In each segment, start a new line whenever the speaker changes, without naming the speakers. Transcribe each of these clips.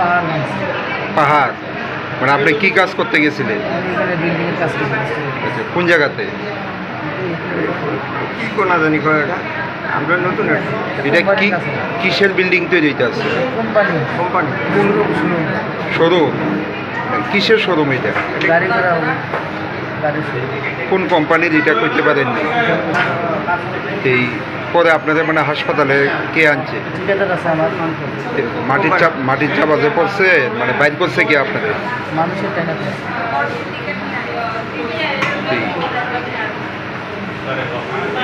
পাহাড়
পাহাড়। মানে আপনি কি কাজ করতে গেছিলেন? আচ্ছা কোন জায়গাতে?
কি কোনা জানি কয় এটা আমরা নতুন
এটা কি কিসের বিল্ডিং তৈরি হইতে আছে?
কোম্পানি।
কোম্পানি।
শোরুম।
কিসের শোরুম এটা?
করা
কোন কোম্পানির এটা করতে পারেননি? এই পরে আপনাদের মানে হাসপাতালে কে আনছে?
আছে
মাটির চাপ মাটির চাপ আজে পড়ছে মানে বাইর করছে কি আপনাদের?
মানুষের টাকা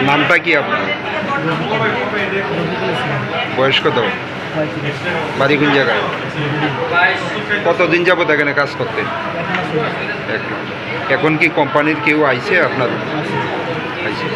নামটা কি আপনার? বয়স কত বাড়ি কোন জায়গায়? কতদিন যাবত এখানে কাজ করতে? এখনও কি কোম্পানির কেউ আইছে আপনার?
আছে